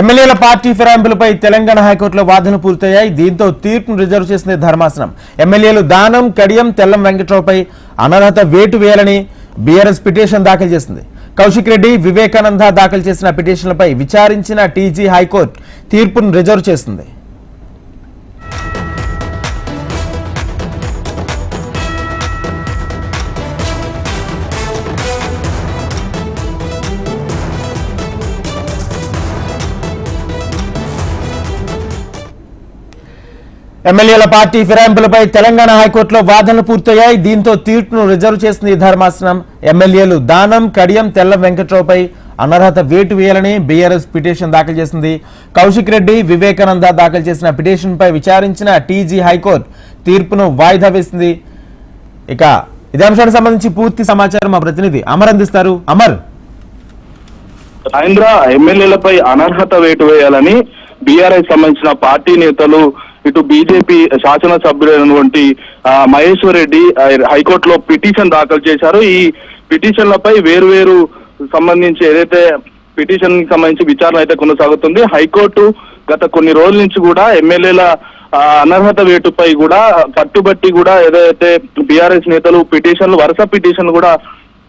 ఎమ్మెల్యేల పార్టీ ఫిరాయింపులపై తెలంగాణ హైకోర్టులో వాదనలు పూర్తయ్యాయి. దీంతో తీర్పును రిజర్వ్ చేసింది ధర్మాసనం. ఎమ్మెల్యేలు దానం కడియం తెల్లం వెంకట్రావుపై అనర్హత వేటు వేయాలని బీఆర్ఎస్ పిటిషన్ దాఖలు చేసింది. కౌశిక్ రెడ్డి వివేకానంద దాఖలు చేసిన పిటిషన్లపై విచారించిన టీజీ హైకోర్టు తీర్పును రిజర్వ్ చేసింది. ఎమ్మెల్యేల పార్టీ ఫిరాయింపులపై తెలంగాణ హైకోర్టులో వాదనలు పూర్తయ్యాయి. దీంతో తీర్పును రిజర్వ్ చేసింది ఈ ధర్మాసనం ఎమ్మెల్యేలు దానం కడియం తెల్ల వెంకట్రావుపై అనర్హత వేటు వేయాలని బీఆర్ఎస్ పిటిషన్ దాఖలు చేసింది. కౌశిక్ రెడ్డి వివేకానంద దాఖలు చేసిన పిటిషన్పై విచారించిన టీజీ హైకోర్టు తీర్పును వాయిదా వేసింది. ఇక ఇదే అంశానికి సంబంధించి పూర్తి సమాచారం మా ప్రతినిధి అమర్ అందిస్తారు. అమర్. ఎమ్మెల్యేలపై అనర్హత వేటు వేయాలని బీఆర్ఐ సంబంధించిన పార్టీ నేతలు ఇటు బీజేపీ శాసనసభ్యులైనటువంటి మహేశ్వర్ రెడ్డి హైకోర్టులో పిటిషన్ దాఖలు చేశారు. ఈ పిటిషన్లపై వేరువేరు సంబంధించి ఏదైతే పిటిషన్కి సంబంధించి విచారణ అయితే కొనసాగుతుంది హైకోర్టు గత కొన్ని రోజుల నుంచి కూడా ఎమ్మెల్యేల అనర్హత వేటుపై కూడా పట్టుబట్టి కూడా ఏదైతే బీఆర్ఎస్ నేతలు పిటిషన్లు వరుస పిటిషన్ కూడా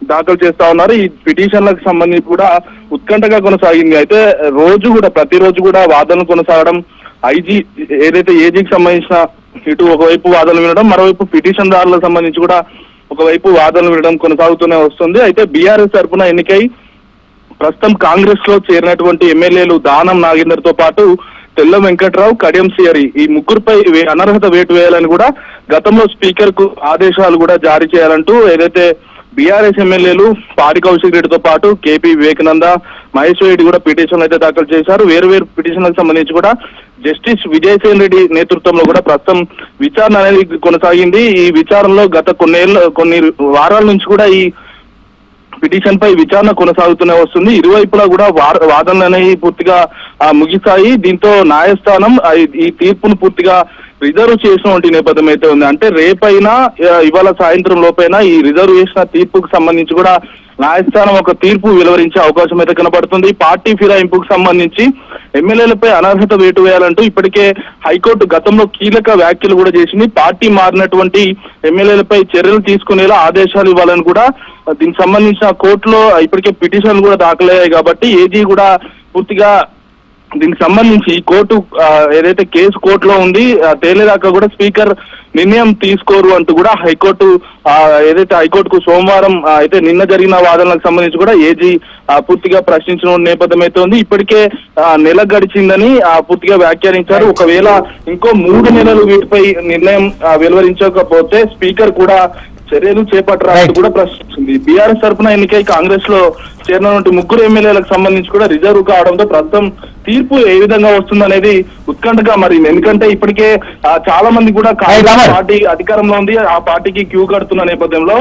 దాఖలు చేస్తా ఉన్నారు. ఈ పిటిషన్లకు సంబంధించి కూడా ఉత్కంఠగా కొనసాగింది. అయితే రోజు కూడా ప్రతిరోజు కూడా వాదనలు కొనసాగడం ఐజీ ఏదైతే ఏజీకి సంబంధించిన ఇటు ఒకవైపు వాదనలు వినడం మరోవైపు పిటిషన్ దారులకు సంబంధించి కూడా ఒకవైపు వాదనలు వినడం కొనసాగుతూనే వస్తుంది. అయితే బీఆర్ఎస్ తరఫున ఎన్నికై ప్రస్తుతం కాంగ్రెస్లో చేరినటువంటి ఎమ్మెల్యేలు దానం నాగేందర్తో పాటు తెల్ల వెంకట్రావు కడియం సియరి ఈ ముగ్గురుపై వే- అనర్హత వేటు వేయాలని కూడా గతంలో స్పీకర్కు ఆదేశాలు కూడా జారీ చేయాలంటూ ఏదైతే బీఆర్ఎస్ ఎమ్మెల్యేలు పాడి కౌశిక్ రెడ్డితో పాటు కేపీ వివేకానంద మహేశ్వర్ రెడ్డి కూడా పిటిషన్లు అయితే దాఖలు చేశారు. వేరు వేరు పిటిషన్లకు సంబంధించి కూడా జస్టిస్ విజయసేన్ రెడ్డి నేతృత్వంలో కూడా ప్రస్తుతం విచారణ అనేది కొనసాగింది. ఈ విచారణలో గత కొన్నేళ్ళ కొన్ని వారాల నుంచి కూడా ఈ పిటిషన్ పై విచారణ కొనసాగుతూనే వస్తుంది. ఇరువైపులా కూడా వాదనలు అనేవి పూర్తిగా ముగిస్తాయి. ముగిశాయి దీంతో న్యాయస్థానం ఈ తీర్పును పూర్తిగా రిజర్వ్ చేసినటువంటి నేపథ్యం అయితే ఉంది. అంటే రేపైనా ఇవాళ సాయంత్రం లోపైనా ఈ రిజర్వ్ చేసిన తీర్పుకు సంబంధించి కూడా న్యాయస్థానం ఒక తీర్పు వెలువరించే అవకాశం అయితే కనబడుతుంది. పార్టీ ఫిరాయింపుకు సంబంధించి ఎమ్మెల్యేలపై అనర్హత వేటు వేయాలంటూ ఇప్పటికే హైకోర్టు గతంలో కీలక వ్యాఖ్యలు కూడా చేసింది. పార్టీ మారినటువంటి ఎమ్మెల్యేలపై చర్యలు తీసుకునేలా ఆదేశాలు ఇవ్వాలని కూడా దీనికి సంబంధించిన కోర్టులో ఇప్పటికే పిటిషన్లు కూడా దాఖలయ్యాయి కాబట్టి ఏజీ కూడా పూర్తిగా దీనికి సంబంధించి కోర్టు ఏదైతే కేసు కోర్టులో ఉంది తేలేదాకా కూడా స్పీకర్ నిర్ణయం తీసుకోరు అంటూ కూడా హైకోర్టు ఏదైతే హైకోర్టుకు సోమవారం అయితే నిన్న జరిగిన వాదనలకు సంబంధించి కూడా ఏజీ పూర్తిగా ప్రశ్నించిన నేపథ్యం అయితే ఉంది ఇప్పటికే నెల గడిచిందని పూర్తిగా వ్యాఖ్యానించారు. ఒకవేళ ఇంకో మూడు నెలలు వీటిపై నిర్ణయం వెలువరించకపోతే స్పీకర్ కూడా చర్యలు చేపట్టరాని. కూడా ప్రశ్నించింది. బీఆర్ఎస్ తరఫున ఎన్నికై కాంగ్రెస్లో చేరినటువంటి ముగ్గురు ఎమ్మెల్యేలకు సంబంధించి కూడా రిజర్వ్ కావడంతో ప్రస్తుతం తీర్పు ఏ విధంగా వస్తుందనేది ఉత్కంఠగా మరి ఎందుకంటే ఇప్పటికే చాలా మంది కూడా కాంగ్రెస్. పార్టీ అధికారంలో ఉంది. ఆ పార్టీకి క్యూ కడుతున్న నేపథ్యంలో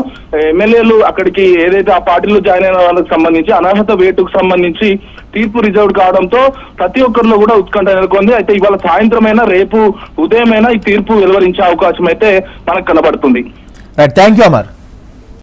ఎమ్మెల్యేలు అక్కడికి ఏదైతే ఆ పార్టీలో జాయిన్ అయిన వాళ్ళకి సంబంధించి అనర్హత వేటుకు సంబంధించి తీర్పు రిజర్వ్ కావడంతో ప్రతి ఒక్కరిలో కూడా ఉత్కంఠ నెలకొంది. అయితే ఇవాళ సాయంత్రమైనా రేపు ఉదయమైనా ఈ తీర్పు వెలువరించే అవకాశం అయితే మనకు కనబడుతుంది. Thank you Amar